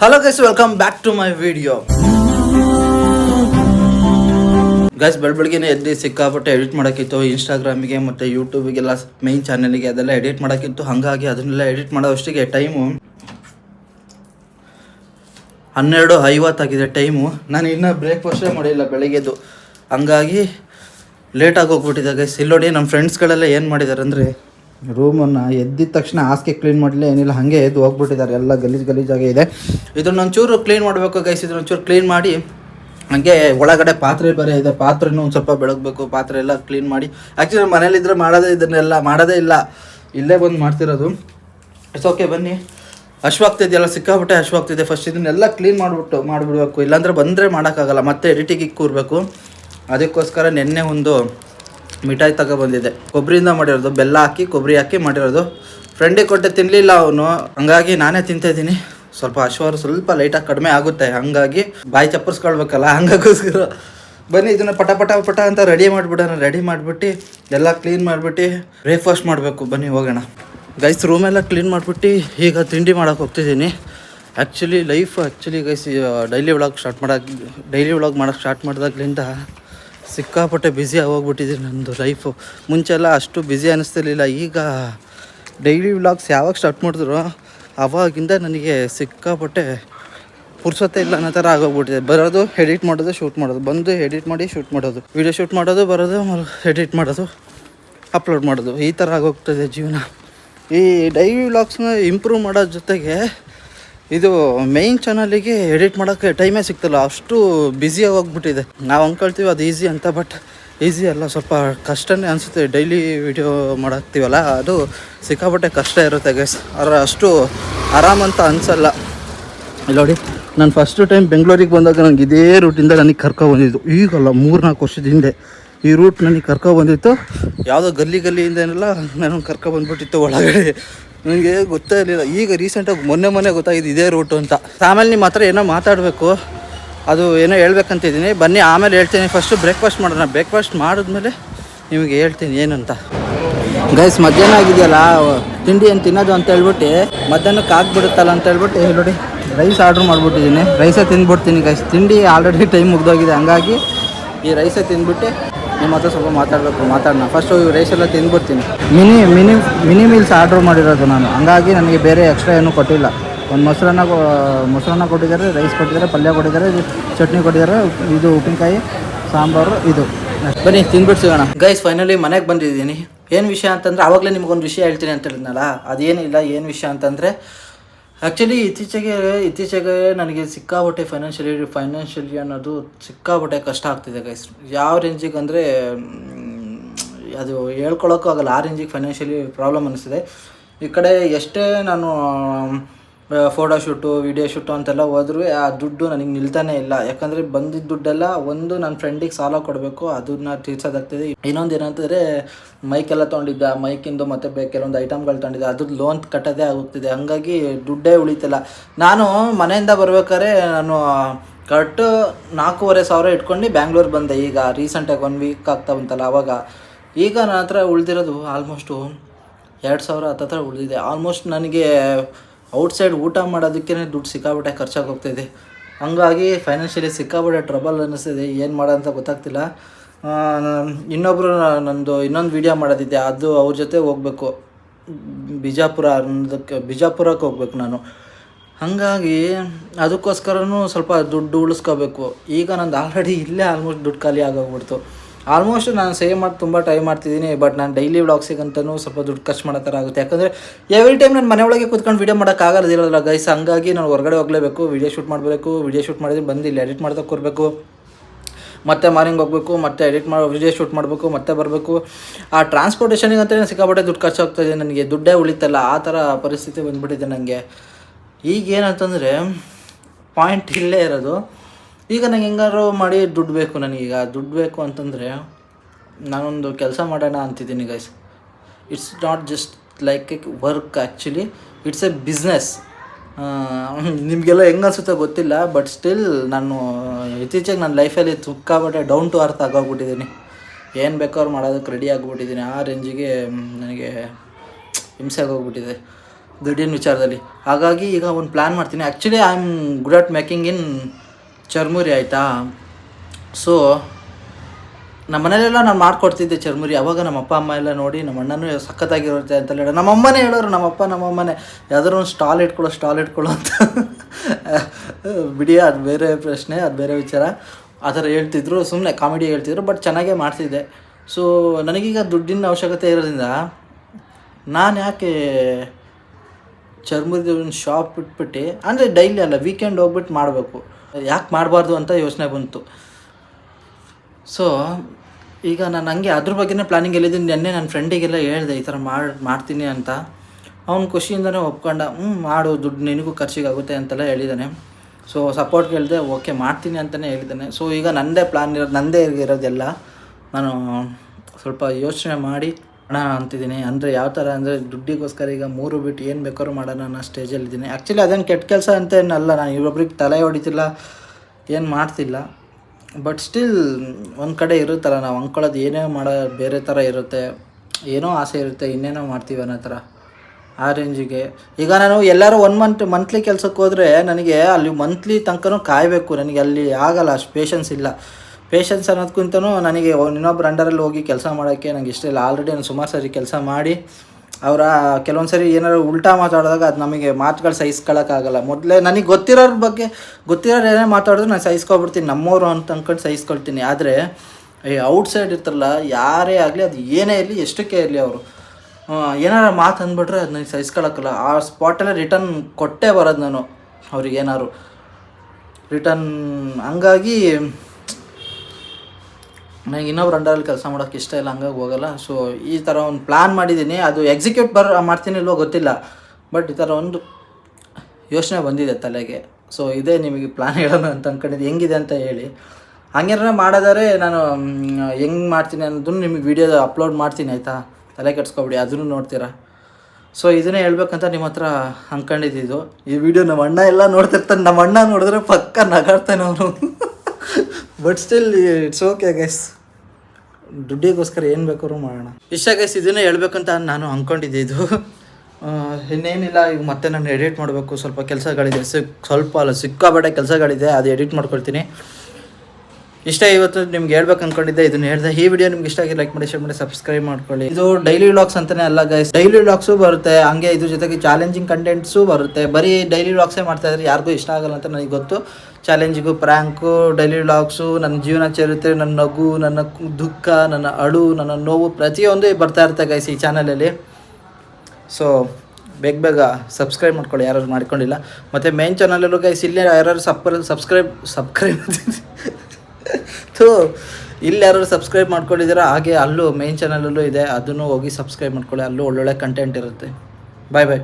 Hello guys welcome back to my video guys ಬೆಳ ಬೆಳಗ್ಗೆನೆ ಎದ್ದು ಸಿಕ್ಕಾಪಟ್ಟೆ ಎಡಿಟ್ ಮಾಡೋಕ್ಕಿತ್ತು ಇನ್ಸ್ಟಾಗ್ರಾಮಿಗೆ ಮತ್ತು ಯೂಟ್ಯೂಬಿಗೆಲ್ಲ ಮೈನ್ ಚಾನಲಿಗೆ ಅದೆಲ್ಲ ಎಡಿಟ್ ಮಾಡೋಕ್ಕಿತ್ತು. ಹಾಗಾಗಿ ಅದನ್ನೆಲ್ಲ ಎಡಿಟ್ ಮಾಡೋ ಅಷ್ಟಿಗೆ ಟೈಮು ಹನ್ನೆರಡು ಐವತ್ತಾಗಿದೆ ಟೈಮು ನಾನು ಇನ್ನೂ ಬ್ರೇಕ್ಫಾಸ್ಟೇ ಮಾಡಿಲ್ಲ ಬೆಳಗ್ಗೆದು ಹಂಗಾಗಿ ಲೇಟಾಗಿ ಹೋಗ್ಬಿಟ್ಟಿದೆ ಗೈಸ್ ಇಲ್ಲಿ ನೋಡಿ ನಮ್ಮ ಫ್ರೆಂಡ್ಸ್ಗಳೆಲ್ಲ ಏನು ಮಾಡಿದ್ದಾರೆ ಅಂದರೆ ರೂಮನ್ನು ಎದ್ದಿದ ತಕ್ಷಣ ಹಾಸಿಗೆ ಕ್ಲೀನ್ ಮಾಡಲಿ ಏನಿಲ್ಲ, ಹಾಗೆ ಎದ್ದು ಹೋಗ್ಬಿಟ್ಟಿದ್ದಾರೆ. ಎಲ್ಲ ಗಲೀಜು ಗಲೀಜಾಗೆ ಇದೆ. ಇದನ್ನ ಒಂಚೂರು ಕ್ಲೀನ್ ಮಾಡಬೇಕು ಗೈಸ್ ಇದನ್ನ ಒಂಚೂರು ಕ್ಲೀನ್ ಮಾಡಿ, ಹಾಗೆ ಒಳಗಡೆ ಪಾತ್ರೆ ಬೇರೆ ಇದೆ. ಪಾತ್ರೆನೂ ಒಂದು ಸ್ವಲ್ಪ ಬೆಳಗಬೇಕು, ಪಾತ್ರೆ ಎಲ್ಲ ಕ್ಲೀನ್ ಮಾಡಿ. ಆ್ಯಕ್ಚುಲಿ ಮನೇಲಿದ್ದರೆ ಮಾಡೋದೇ ಇದನ್ನೆಲ್ಲ, ಮಾಡೋದೇ ಇಲ್ಲ. ಇಲ್ಲೇ ಬಂದು ಮಾಡ್ತಿರೋದು. ಇಟ್ಸ್ ಓಕೆ ಬನ್ನಿ. ಹಶ್ವಾಗ್ತಿದೆಯಲ್ಲ ಸಿಕ್ಕಾಬಿಟ್ಟೆ ಹಶ್ವಾಗ್ತಿದೆ ಫಸ್ಟ್ ಇದನ್ನೆಲ್ಲ ಕ್ಲೀನ್ ಮಾಡಿಬಿಟ್ಟು, ಮಾಡಿಬಿಡ್ಬೇಕು. ಇಲ್ಲಾಂದರೆ ಬಂದರೆ ಮಾಡೋಕ್ಕಾಗಲ್ಲ. ಮತ್ತೆ ಎಡಿಟಿಗೆ ಕೂರಬೇಕು. ಅದಕ್ಕೋಸ್ಕರ ನಿನ್ನೆ ಒಂದು ಮಿಠಾಯಿ ತಗೊಬಂದಿದೆ ಕೊಬ್ಬರಿಯಿಂದ ಮಾಡಿರೋದು, ಬೆಲ್ಲ ಹಾಕಿ ಕೊಬ್ಬರಿ ಹಾಕಿ ಮಾಡಿರೋದು. ಫ್ರೆಂಡಿಗೆ ಕೊಟ್ಟೆ ತಿನ್ನಲಿಲ್ಲ ಅವನು. ಹಂಗಾಗಿ ನಾನೇ ತಿಂತಾಯಿದ್ದೀನಿ ಸ್ವಲ್ಪ ಅಶ್ವಾರು ಸ್ವಲ್ಪ ಲೈಟಾಗಿ ಕಡಿಮೆ ಆಗುತ್ತೆ. ಹಂಗಾಗಿ ಬಾಯಿ ಚಪ್ಪರ್ಸ್ಕೊಳ್ಬೇಕಲ್ಲ, ಹಂಗಾಗೋಸ್ಕರ. ಬನ್ನಿ, ಇದನ್ನು ಪಟ ಪಟ ಪಟ ಅಂತ ರೆಡಿ ಮಾಡಿಬಿಡೋಣ. ರೆಡಿ ಮಾಡಿಬಿಟ್ಟು, ಎಲ್ಲ ಕ್ಲೀನ್ ಮಾಡಿಬಿಟ್ಟು ಬ್ರೇಕ್ಫಾಸ್ಟ್ ಮಾಡಬೇಕು. ಬನ್ನಿ, ಹೋಗೋಣ. ಗೈಸ್ ರೂಮೆಲ್ಲ ಕ್ಲೀನ್ ಮಾಡಿಬಿಟ್ಟು, ಈಗ ತಿಂಡಿ ಮಾಡೋಕೆ ಹೋಗ್ತಿದ್ದೀನಿ. Actually life actually guys daily vlog start ಮಾಡೋಕೆ ಡೈಲಿ ವ್ಲಾಗ್ ಮಾಡೋಕೆ ಸ್ಟಾರ್ಟ್ ಮಾಡಿದಾಗ್ಲಿಂದ ಸಿಕ್ಕಾಪಟ್ಟೆ ಬ್ಯುಸಿ ಆಗೋಗ್ಬಿಟ್ಟಿದ್ದೀನಿ ನನ್ನದು ಲೈಫು ಮುಂಚೆಲ್ಲ ಅಷ್ಟು ಬ್ಯುಸಿ ಅನ್ನಿಸ್ತಿರ್ಲಿಲ್ಲ ಈಗ ಡೈಲಿ ವ್ಲಾಗ್ಸ್ ಯಾವಾಗ ಸ್ಟಾರ್ಟ್ ಮಾಡಿದ್ರು ಆವಾಗಿಂದ ನನಗೆ ಸಿಕ್ಕಾಪಟ್ಟೆ ಪುರ್ಸತ್ತೆ ಇಲ್ಲ ಅನ್ನೋ ಥರ ಆಗೋಗ್ಬಿಟ್ಟಿದೆ. ಬರೋದು ಎಡಿಟ್ ಮಾಡೋದು ಶೂಟ್ ಮಾಡೋದು. ಬಂದು ಎಡಿಟ್ ಮಾಡಿ ಶೂಟ್ ಮಾಡೋದು. ವಿಡಿಯೋ ಶೂಟ್ ಮಾಡೋದು, ಬರೋದು ಎಡಿಟ್ ಮಾಡೋದು ಅಪ್ಲೋಡ್ ಮಾಡೋದು. ಈ ಥರ ಆಗೋಗ್ತದೆ ಜೀವನ. ಈ ಡೈಲಿ ವ್ಲಾಗ್ಸ್ನ ಇಂಪ್ರೂವ್ ಮಾಡೋ ಜೊತೆಗೆ ಇದು ಮೈನ್ ಚಾನಲಿಗೆ ಎಡಿಟ್ ಮಾಡೋಕ್ಕೆ ಟೈಮೇ ಸಿಗ್ತಲ್ಲ. ಅಷ್ಟು ಬ್ಯುಸಿಯಾಗಿ ಹೋಗ್ಬಿಟ್ಟಿದೆ ನಾವು ಅಂದ್ಕೊಳ್ತೀವಿ ಅದು ಈಸಿ ಅಂತ ಬಟ್ ಈಸಿ ಅಲ್ಲ. ಸ್ವಲ್ಪ ಕಷ್ಟನೇ ಅನಿಸುತ್ತೆ. ಡೈಲಿ ವಿಡಿಯೋ ಮಾಡಾಕ್ತೀವಲ್ಲ, ಅದು ಸಿಕ್ಕಾಪಟ್ಟೆ ಕಷ್ಟ ಇರುತ್ತೆ ಗೈಸ್ ಆದರೆ ಅಷ್ಟು ಆರಾಮಂತ ಅನಿಸಲ್ಲ. ನೋಡಿ, ನಾನು ಫಸ್ಟ್ ಟೈಮ್ ಬೆಂಗಳೂರಿಗೆ ಬಂದಾಗ ನನಗೆ ಇದೇ ರೂಟಿಂದ ನನಗೆ ಕರ್ಕೊ ಬಂದಿದ್ದು. ಈಗಲ್ಲ ಮೂರು ನಾಲ್ಕು ವರ್ಷದ ಹಿಂದೆ ಈ ರೂಟ್ ನನಗೆ ಕರ್ಕೊ ಬಂದಿತ್ತು. ಯಾವುದೋ ಗಲ್ಲಿ ಗಲ್ಲಿಯಿಂದನೆಲ್ಲ ನಾನು ಕರ್ಕೊ ಬಂದ್ಬಿಟ್ಟಿತ್ತು ಒಳಗಡೆ. ನನಗೆ ಗೊತ್ತೇ ಇರಲಿಲ್ಲ. ಈಗ ರೀಸೆಂಟಾಗಿ ಮೊನ್ನೆ ಮೊನ್ನೆ ಗೊತ್ತಾಗಿದೆ ಇದೇ ರೂಟು ಅಂತ. ಆಮೇಲೆ ನಿಮ್ಮ ಹತ್ರ ಏನೋ ಮಾತಾಡಬೇಕು. ಅದು ಏನೋ ಹೇಳ್ಬೇಕಂತಿದ್ದೀನಿ ಬನ್ನಿ, ಆಮೇಲೆ ಹೇಳ್ತೀನಿ. ಫಸ್ಟು ಬ್ರೇಕ್ಫಾಸ್ಟ್ ಮಾಡೋಣ. ಬ್ರೇಕ್ಫಾಸ್ಟ್ ಮಾಡಿದ್ಮೇಲೆ ನಿಮಗೆ ಹೇಳ್ತೀನಿ ಏನಂತ. ಗೈಸ್ ಮಧ್ಯಾಹ್ನ ಆಗಿದೆಯಲ್ಲ, ತಿಂಡಿ ಏನು ತಿನ್ನೋದು ಅಂತ ಹೇಳ್ಬಿಟ್ಟು, ಮಧ್ಯಾಹ್ನಕ್ಕೆ ಆಗ್ಬಿಡುತ್ತಲ್ಲ ಅಂತ ಹೇಳ್ಬಿಟ್ಟು ನೋಡಿ ರೈಸ್ ಆರ್ಡ್ರ್ ಮಾಡಿಬಿಟ್ಟಿದ್ದೀನಿ. ರೈಸೇ ತಿಂದ್ಬಿಡ್ತೀನಿ ಗೈಸ್ ತಿಂಡಿ ಆಲ್ರೆಡಿ ಟೈಮ್ ಮುಗ್ದೋಗಿದೆ. ಹಂಗಾಗಿ ಈ ರೈಸೇ ತಿಂದ್ಬಿಟ್ಟು ನಿಮ್ಮ ಹತ್ರ ಸ್ವಲ್ಪ ಮಾತಾಡಬೇಕು ಮಾತಾಡೋಣ ಫಸ್ಟು ರೈಸ್ ಎಲ್ಲ ತಿಂದ್ಬಿಡ್ತೀನಿ. Mini mini mini meals order ಮಾಡಿರೋದು ನಾನು. ಹಂಗಾಗಿ ನನಗೆ ಬೇರೆ ಎಕ್ಸ್ಟ್ರಾ ಏನೂ ಕೊಟ್ಟಿಲ್ಲ. ಒಂದು ಮೊಸರನ್ನ ಮೊಸರನ್ನ ಕೊಟ್ಟಿದ್ದಾರೆ ರೈಸ್ ಕೊಟ್ಟಿದ್ದಾರೆ, ಪಲ್ಯ ಕೊಟ್ಟಿದ್ದಾರೆ, ಚಟ್ನಿ ಕೊಟ್ಟಿದ್ದಾರೆ, ಇದು ಉಪ್ಪಿನಕಾಯಿ, ಸಾಂಬಾರು, ಇದು. ಬನ್ನಿ ತಿಂದ್ಬಿಟ್ಟು ಗೈಸ್ ಫೈನಲಿ ಮನೆಗೆ ಬಂದಿದ್ದೀನಿ. ಏನು ವಿಷಯ ಅಂತಂದರೆ ಆವಾಗಲೇ ನಿಮ್ಗೊಂದು ವಿಷಯ ಹೇಳ್ತೀನಿ ಅಂತ ಹೇಳಿದ್ನಲ್ಲ? ಅದೇನಿಲ್ಲ, ಏನು ವಿಷಯ ಅಂತಂದರೆ ಆ್ಯಕ್ಚುಲಿ ಇತ್ತೀಚೆಗೆ ಇತ್ತೀಚೆಗೆ ನನಗೆ ಸಿಕ್ಕಾಪಟ್ಟೆ ಫೈನಾನ್ಷಿಯಲಿ ಫೈನಾನ್ಷಿಯಲಿ ಅನ್ನೋದು ಸಿಕ್ಕಾಪಟ್ಟೆ ಕಷ್ಟ ಆಗ್ತಿದೆ ಗೈಸ್ ಯಾವ ರೇಂಜಿಗೆ ಅಂದರೆ ಅದು ಹೇಳ್ಕೊಳಕ್ಕೂ ಆಗಲ್ಲ. ಆ ರೇಂಜಿಗೆ ಫೈನಾನ್ಷಿಯಲಿ ಪ್ರಾಬ್ಲಮ್ ಅನ್ನಿಸ್ತಿದೆ. ಈ ಕಡೆ ಎಷ್ಟೇ ನಾನು ಫೋಟೋ ಶೂಟು ವೀಡಿಯೋ ಶೂಟು ಅಂತೆಲ್ಲ ಹೋದ್ರೂ, ಆ ದುಡ್ಡು ನನಗೆ ನಿಲ್ತಾನೆ ಇಲ್ಲ. ಯಾಕಂದರೆ ಬಂದಿದ್ದ ದುಡ್ಡೆಲ್ಲ ಒಂದು ನನ್ನ ಫ್ರೆಂಡಿಗೆ ಸಾಲ ಕೊಡಬೇಕು, ಅದನ್ನ ತೀರ್ಸೋದಾಗ್ತಿದೆ. ಇನ್ನೊಂದು ಏನಂತಂದರೆ ಮೈಕೆಲ್ಲ ತೊಗೊಂಡಿದ್ದೆ ಮೈಕಿಂದು ಮತ್ತು ಬೇ ಕೆಲವೊಂದು ಐಟಮ್ಗಳು ತೊಗೊಂಡಿದ್ದೆ, ಅದ್ರ ಲೋನ್ ಕಟ್ಟೋದೇ ಆಗುತ್ತಿದೆ. ಹಾಗಾಗಿ ದುಡ್ಡೇ ಉಳಿತಿಲ್ಲ. ನಾನು ಮನೆಯಿಂದ ಬರ್ಬೇಕಾದ್ರೆ ನಾನು ಕರೆಕ್ಟು ನಾಲ್ಕೂವರೆ ಸಾವಿರ ಇಟ್ಕೊಂಡು ಬ್ಯಾಂಗ್ಳೂರ್ ಬಂದೆ. ಈಗ ರೀಸೆಂಟಾಗಿ ಒನ್ ವೀಕ್ ಆಗ್ತಾ ಬಂತಲ್ಲ ಆವಾಗ ಈಗ ನನ್ನ ಹತ್ರ ಉಳಿದಿರೋದು ಆಲ್ಮೋಸ್ಟು ಎರಡು ಸಾವಿರ ಹತ್ತತ್ರ ಉಳಿದಿದೆ. ಆಲ್ಮೋಸ್ಟ್ ನನಗೆ ಔಟ್ಸೈಡ್ ಊಟ ಮಾಡೋದಕ್ಕೆ ದುಡ್ಡು ಸಿಕ್ಕಾಬಿಟ್ಟೆ ಖರ್ಚಾಗಿ ಹೋಗ್ತಿದೆ. ಹಂಗಾಗಿ ಫೈನಾನ್ಷಿಯಲಿ ಸಿಕ್ಕಾಬಿಟ್ಟೆ ಟ್ರಬಲ್ ಅನ್ನಿಸ್ತಿದೆ. ಏನು ಮಾಡೋಂತ ಗೊತ್ತಾಗ್ತಿಲ್ಲ. ಇನ್ನೊಬ್ಬರು ನಂದು ಇನ್ನೊಂದು ವಿಡಿಯೋ ಮಾಡೋದಿದೆ. ಅದು ಅವ್ರ ಜೊತೆ ಹೋಗ್ಬೇಕು. ಬಿಜಾಪುರ ಅನ್ನೋದಕ್ಕೆ, ಬಿಜಾಪುರಕ್ಕೆ ಹೋಗ್ಬೇಕು ನಾನು. ಹಾಗಾಗಿ ಅದಕ್ಕೋಸ್ಕರನೂ ಸ್ವಲ್ಪ ದುಡ್ಡು ಉಳಿಸ್ಕೋಬೇಕು. ಈಗ ನಂದು ಆಲ್ರೆಡಿ ಇಲ್ಲೇ ಆಲ್ಮೋಸ್ಟ್ ದುಡ್ಡು ಖಾಲಿ ಆಗೋಗ್ಬಿಡ್ತು. ಆಲ್ಮೋಸ್ಟ್ ನಾನು ಸೇವ್ ಮಾಡಿ ತುಂಬ ಟ್ರೈ ಮಾಡ್ತಿದ್ದೀನಿ ಬಟ್ ನಾನು ಡೈಲಿ ವ್ಲಾಗ್ಸಿಗಂತನೂ ಸ್ವಲ್ಪ ದುಡ್ಡು ಖರ್ಚು ಮಾಡೋ ಥರ ಆಗುತ್ತೆ. ಯಾಕಂದರೆ ಎವ್ರಿ ಟೈಮ್ ನಾನು ಮನೆಯೊಳಗೆ ಒಳಗೆ ಕೂತ್ಕೊಂಡು ವೀಡಿಯೋ ಮಾಡೋಕ್ಕಾಗಲ್ಲ ಗೈಸ್ ಹಂಗಾಗಿ ನಾನು ಹೊರಗಡೆ ಹೋಗಲೇಬೇಕು ವೀಡಿಯೋ ಶೂಟ್ ಮಾಡಬೇಕು ವೀಡಿಯೋ ಶೂಟ್ ಮಾಡಿದ್ರೆ ಬಂದು ಇಲ್ಲಿ ಎಡಿಟ್ ಮಾಡ್ತಾ ಕೊರಬೇಕು. ಮತ್ತೆ ಮಾರ್ನಿಂಗ್ ಹೋಗಬೇಕು, ಮತ್ತೆ ಎಡಿಟ್ ಮಾಡೋ ವಿಡಿಯೋ ಶೂಟ್ ಮಾಡಬೇಕು, ಮತ್ತೆ ಬರಬೇಕು. ಆ ಟ್ರಾನ್ಸ್ಪೋರ್ಟೇಷನಿಗೆ ಅಂತಲೇ ಸಿಕ್ಕಾಪಟ್ಟೆ ದುಡ್ಡು ಖರ್ಚಾಗ್ತಾಯಿದೆ ನನಗೆ ದುಡ್ಡೇ ಉಳಿತಲ್ಲ, ಆ ಥರ ಪರಿಸ್ಥಿತಿ ಬಂದುಬಿಟ್ಟಿದೆ ನನಗೆ ಈಗ ಏನಂತಂದರೆ ಪಾಯಿಂಟ್ ಇಲ್ಲೇ ಇರೋದು. ಈಗ ನಂಗೆ ಹೆಂಗಾರು ಮಾಡಿ ದುಡ್ಡು ಬೇಕು ನನಗೀಗ ದುಡ್ಡು ಬೇಕು ಅಂತಂದರೆ ನಾನೊಂದು ಕೆಲಸ ಮಾಡೋಣ ಅಂತಿದ್ದೀನಿ guys it's not just like a work actually it's a business ನಿಮಗೆಲ್ಲ ಹೆಂಗೆ ಅನ್ಸುತ್ತೆ ಗೊತ್ತಿಲ್ಲ ಬಟ್ ಸ್ಟಿಲ್ ನಾನು, ಇತ್ತೀಚೆಗೆ ನನ್ನ ಲೈಫಲ್ಲಿ ತುಕ್ಕಾಬಟ್ಟೆ ಡೌನ್ ಟು ಅರ್ತ್ ಆಗೋಗ್ಬಿಟ್ಟಿದ್ದೀನಿ. ಏನು ಬೇಕಾದ್ರೂ ಮಾಡೋದಕ್ಕೆ ರೆಡಿ ಆಗಿಬಿಟ್ಟಿದ್ದೀನಿ. ಆ ರೇಂಜಿಗೆ ನನಗೆ ಹಿಂಸೆ ಆಗೋಗ್ಬಿಟ್ಟಿದೆ ದುಡ್ಡಿನ ವಿಚಾರದಲ್ಲಿ. ಹಾಗಾಗಿ ಈಗ ಒಂದು ಪ್ಲ್ಯಾನ್ ಮಾಡ್ತೀನಿ. Actually I am good at making in churmuri ಆಯಿತಾ? ಸೊ ನಮ್ಮ ಮನೇಲೆಲ್ಲ ನಾನು ಮಾಡ್ಕೊಡ್ತಿದ್ದೆ ಚರ್ಮುರಿ. ಅವಾಗ ನಮ್ಮ ಅಪ್ಪ ಅಮ್ಮ ಎಲ್ಲ ನೋಡಿ ನಮ್ಮ ಅಣ್ಣನೂ ಸಖತ್ತಾಗಿರುತ್ತೆ ಅಂತ ಹೇಳಿ ನಮ್ಮ ಅಮ್ಮನೇ ಹೇಳೋರು ನಮ್ಮ ಅಪ್ಪ ನಮ್ಮ ಅಮ್ಮನೇ ಯಾವ್ದಾದ್ರು ಒಂದು ಸ್ಟಾಲ್ ಇಟ್ಕೊಳ್ಳೋ ಸ್ಟಾಲ್ ಇಟ್ಕೊಳ್ಳೋ ಅಂತ. ಬಿಡಿ, ಅದು ಬೇರೆ ಪ್ರಶ್ನೆ, ಅದು ಬೇರೆ ವಿಚಾರ. ಆ ಥರ ಹೇಳ್ತಿದ್ರು. ಸುಮ್ಮನೆ ಕಾಮಿಡಿ ಹೇಳ್ತಿದ್ರು ಬಟ್ ಚೆನ್ನಾಗೇ ಮಾಡ್ತಿದ್ದೆ. ಸೊ ನನಗೀಗ ದುಡ್ಡಿನ ಅವಶ್ಯಕತೆ ಇರೋದ್ರಿಂದ ನಾನು ಯಾಕೆ ಚರ್ಮದ ಒಂದು ಶಾಪ್ ಇಟ್ಬಿಟ್ಟು, ಅಂದರೆ ಡೈಲಿ ಅಲ್ಲ ವೀಕೆಂಡ್ ಹೋಗ್ಬಿಟ್ಟು ಮಾಡಬೇಕು. ಯಾಕೆ ಮಾಡಬಾರ್ದು ಅಂತ ಯೋಚನೆ ಬಂತು. ಸೊ ಈಗ ನಾನು ಹಂಗೆ ಅದ್ರ ಬಗ್ಗೆನೇ ಪ್ಲಾನಿಂಗ್ ಎಲ್ಲಿದ್ದೀನಿ ನೆನ್ನೆ ನನ್ನ ಫ್ರೆಂಡಿಗೆಲ್ಲ ಹೇಳಿದೆ, ಈ ಥರ ಮಾಡಿ, ಮಾಡ್ತೀನಿ ಅಂತ. ಅವ್ನು ಖುಷಿಯಿಂದನೇ ಒಪ್ಕೊಂಡ ಹ್ಞೂ ಮಾಡು, ದುಡ್ಡು ನಿನಗೂ ಖರ್ಚಿಗಾಗುತ್ತೆ ಅಂತೆಲ್ಲ ಹೇಳಿದ್ದಾನೆ ಸೊ ಸಪೋರ್ಟ್ ಕೇಳಿದೆ, ಓಕೆ, ಮಾಡ್ತೀನಿ ಅಂತಲೇ ಹೇಳಿದ್ದಾನೆ ಸೊ ಈಗ ನನ್ನದೇ ಪ್ಲಾನ್ ಇರೋದು ನನ್ನದೇ ಇರೋದೆಲ್ಲ ನಾನು ಸ್ವಲ್ಪ ಯೋಚನೆ ಮಾಡಿ ಮಾಡೋಣ ಅಂತಿದ್ದೀನಿ. ಅಂದರೆ ಯಾವ ಥರ ಅಂದರೆ ದುಡ್ಡಿಗೋಸ್ಕರ ಈಗ ಮೂರು ಬಿಟ್ಟು ಏನು ಬೇಕಾದ್ರೂ ಮಾಡೋಣ ಅನ್ನೋ ಸ್ಟೇಜಲ್ಲಿದ್ದೀನಿ. ಆ್ಯಕ್ಚುಲಿ ಅದೇನು ಕೆಟ್ಟ ಕೆಲಸ ಅಂತ ಏನಲ್ಲ ನಾನು ಇವೊಬ್ರಿಗೆ ತಲೆ ಹೊಡಿತಿಲ್ಲ, ಏನು ಮಾಡ್ತಿಲ್ಲ. ಬಟ್ ಸ್ಟಿಲ್ ಒಂದು ಕಡೆ ಇರುತ್ತಲ್ಲ, ನಾವು ಅಂದ್ಕೊಳ್ಳೋದು ಏನೇ ಮಾಡೋ ಬೇರೆ ಥರ ಇರುತ್ತೆ. ಏನೋ ಆಸೆ ಇರುತ್ತೆ, ಇನ್ನೇನೋ ಮಾಡ್ತೀವಿ ಅನ್ನೋ ಥರ ಆ ರೇಂಜಿಗೆ ಈಗ ನಾನು ಎಲ್ಲರೂ ಒನ್ ಮಂತ್ ಮಂತ್ಲಿ ಕೆಲಸಕ್ಕೆ ಹೋದರೆ ನನಗೆ ಅಲ್ಲಿ ಮಂತ್ಲಿ ತನಕನೂ ಕಾಯಬೇಕು. ನನಗೆ ಅಲ್ಲಿ ಆಗಲ್ಲ, ಅಷ್ಟು ಪೇಷನ್ಸ್ ಇಲ್ಲ. ಪೇಷನ್ಸ್ ಅನ್ನೋದಕ್ಕಿಂತ ನನಗೆ ಇನ್ನೊಬ್ಬರು ಅಂಡರಲ್ಲಿ ಹೋಗಿ ಕೆಲಸ ಮಾಡೋಕ್ಕೆ ನನಗೆ ಇಷ್ಟ ಇಲ್ಲ. ಆಲ್ರೆಡಿ ನಾನು ಸುಮಾರು ಸರಿ ಕೆಲಸ ಮಾಡಿ, ಅವರ ಕೆಲವೊಂದು ಸರಿ ಏನಾದ್ರು ಉಲ್ಟಾ ಮಾತಾಡಿದಾಗ ಅದು ನಮಗೆ ಮಾತುಗಳು ಸಹಿಸ್ಕೊಳ್ಳೋಕ್ಕಾಗಲ್ಲ ಮೊದಲೇ ನನಗೆ ಗೊತ್ತಿರೋರ ಬಗ್ಗೆ, ಗೊತ್ತಿರೋರು ಏನೇ ಮಾತಾಡಿದ್ರು ನಾನು ಸಹಿಸ್ಕೊಬಿಡ್ತೀನಿ, ನಮ್ಮವರು ಅಂತ ಅಂದ್ಕೊಂಡು ಸಹಿಸ್ಕೊಳ್ತೀನಿ. ಆದರೆ ಈ ಔಟ್ಸೈಡ್ ಇರ್ತಾರಲ್ಲ, ಯಾರೇ ಆಗಲಿ ಅದು ಏನೇ ಇರಲಿ, ಎಷ್ಟಕ್ಕೆ ಇರಲಿ ಅವರು? ಏನಾರ ಮಾತು ಅಂದ್ಬಿಟ್ರೆ ಅದು ನನಗೆ ಸಹಿಸ್ಕೊಳ್ಳೋಕ್ಕಲ್ಲ ಆ ಸ್ಪಾಟಲ್ಲೇ ರಿಟರ್ನ್ ಕೊಟ್ಟೇ ಬರೋದು ನಾನು. ಅವ್ರಿಗೆ ಏನಾರು ರಿಟರ್ನ್ ಹಂಗಾಗಿ ನನಗೆ ಇನ್ನೊಬ್ರು ಅಂಡರಲ್ಲಿ ಕೆಲಸ ಮಾಡೋಕ್ಕೆ ಇಷ್ಟ ಇಲ್ಲ, ಹಂಗಾಗಿ ಹೋಗಲ್ಲ. ಸೊ ಈ ಥರ ಒಂದು ಪ್ಲ್ಯಾನ್ ಮಾಡಿದ್ದೀನಿ ಅದು ಎಕ್ಸಿಕ್ಯೂಟ್ ಬರ್, ಮಾಡ್ತೀನಿ ಇಲ್ವೋ ಗೊತ್ತಿಲ್ಲ. ಬಟ್ ಈ ಥರ ಒಂದು ಯೋಚನೆ ಬಂದಿದೆ ತಲೆಗೆ. ಸೊ ಇದೇ ನಿಮಗೆ ಪ್ಲ್ಯಾನ್ ಹೇಳೋಣ ಅಂತ ಅಂದ್ಕೊಂಡಿದ್ದು ಹೆಂಗಿದೆ ಅಂತ ಹೇಳಿ. ಹಂಗೇನ ಮಾಡೋದಾದ್ರೆ ನಾನು ಹೆಂಗೆ ಮಾಡ್ತೀನಿ ಅನ್ನೋದನ್ನು ನಿಮಗೆ ವೀಡಿಯೋ ಅಪ್ಲೋಡ್ ಮಾಡ್ತೀನಿ, ಆಯಿತಾ? ತಲೆ ಕೆಡ್ಸ್ಕೊಬಿಡಿ, ಅದನ್ನು ನೋಡ್ತೀರಾ? ಸೊ ಇದನ್ನೇ ಹೇಳ್ಬೇಕಂತ ನಿಮ್ಮ ಹತ್ರ ಅಂದ್ಕೊಂಡಿದ್ದು ಈ ವಿಡಿಯೋ ನಮ್ಮ ಅಣ್ಣ ಎಲ್ಲ ನೋಡ್ತಿರ್ತಾನೆ. ನಮ್ಮ ಅಣ್ಣ ನೋಡಿದ್ರೆ ಪಕ್ಕ ನಗಾಡ್ತಾನೆ ಅವನು. But still it's okay guys ದುಡ್ಡಿಗೋಸ್ಕರ ಏನು ಬೇಕಾದ್ರೂ ಮಾಡೋಣ. ಇಷ್ಟ ಗೈಸ್ ಇದನ್ನೇ ಹೇಳ್ಬೇಕಂತ ನಾನು ಅಂದ್ಕೊಂಡಿದ್ದೆ ಇದು. ಇನ್ನೇನಿಲ್ಲ ಈಗ ಮತ್ತೆ ನಾನು ಎಡಿಟ್ ಮಾಡಬೇಕು. ಸ್ವಲ್ಪ ಕೆಲಸಗಳಿದೆ. ಸಿಕ್ ಸ್ವಲ್ಪ ಅಲ್ಲ ಸಿಕ್ಕಾಬಟ್ಟೆ ಕೆಲಸಗಳಿದೆ. ಅದು ಎಡಿಟ್ ಮಾಡ್ಕೊಳ್ತೀನಿ. ಇಷ್ಟ ಇವತ್ತು ನಿಮ್ಗೆ ಹೇಳ್ಬೇಕು ಅನ್ಕೊಂಡಿದ್ದೆ, ಇದನ್ನ ಹೇಳಿದೆ. ಈ ವಿಡಿಯೋ ನಿಮ್ಗೆ ಇಷ್ಟ ಆಗಿ ಲೈಕ್ ಮಾಡಿ ಶೇರ್ ಮಾಡಿ ಸಬ್ಸ್ಕ್ರೈಬ್ ಮಾಡ್ಕೊಳ್ಳಿ. ಇದು ಡೈಲಿ ವ್ಲಾಗ್ಸ್ ಅಂತಾನೆ ಅಲ್ಲ ಗೈಸ್ ಡೈಲಿ ವ್ಲಾಗ್ಸು ಬರುತ್ತೆ. ಹಂಗೆ ಇದ್ರ ಜೊತೆಗೆ ಚಾಲೆಂಜಿಂಗ್ ಕಂಟೆಂಟ್ಸು ಬರುತ್ತೆ. ಬರೀ ಡೈಲಿ ವ್ಲಾಗ್ಸೇ ಮಾಡ್ತಾ ಇದ್ರೆ ಯಾರಿಗೂ ಇಷ್ಟ ಆಗಲ್ಲ ಅಂತ ನನಗೆ ಗೊತ್ತು. ಚಾಲೆಂಜಿಗು ಪ್ರ್ಯಾಂಕು ಡೈಲಿ ವ್ಲಾಗ್ಸು ನನ್ನ ಜೀವನ ಚರಿತ್ರೆ, ನನ್ನ ನಗು, ನನ್ನ ದುಃಖ, ನನ್ನ ಅಳು, ನನ್ನ ನೋವು ಪ್ರತಿಯೊಂದು ಬರ್ತಾ ಇರುತ್ತೆ ಗೈಸ್ ಈ ಚಾನಲಲ್ಲಿ ಸೊ ಬೇಗ ಬೇಗ ಸಬ್ಸ್ಕ್ರೈಬ್ ಮಾಡ್ಕೊಳ್ಳಿ. ಯಾರು ಮಾಡ್ಕೊಂಡಿಲ್ಲ. ಮತ್ತು ಮೇನ್ ಚಾನಲಲ್ಲೂ ಗೈಸ್ ಇಲ್ಲೇ ಯಾರು ಸಪ್ರ ಸಬ್ಸ್ಕ್ರೈಬ್ ಸಬ್ಸ್ಕ್ರೈಬ್ ಥೂ ಇಲ್ಲಿ ಯಾರು ಸಬ್ಸ್ಕ್ರೈಬ್ ಮಾಡ್ಕೊಂಡಿದ್ದೀರಾ, ಹಾಗೆ ಅಲ್ಲೂ ಮೇನ್ ಚಾನಲಲ್ಲೂ ಇದೆ, ಅದನ್ನು ಹೋಗಿ ಸಬ್ಸ್ಕ್ರೈಬ್ ಮಾಡ್ಕೊಳ್ಳಿ, ಅಲ್ಲೂ ಒಳ್ಳೊಳ್ಳೆ ಕಂಟೆಂಟ್ ಇರುತ್ತೆ. ಬಾಯ್ ಬಾಯ್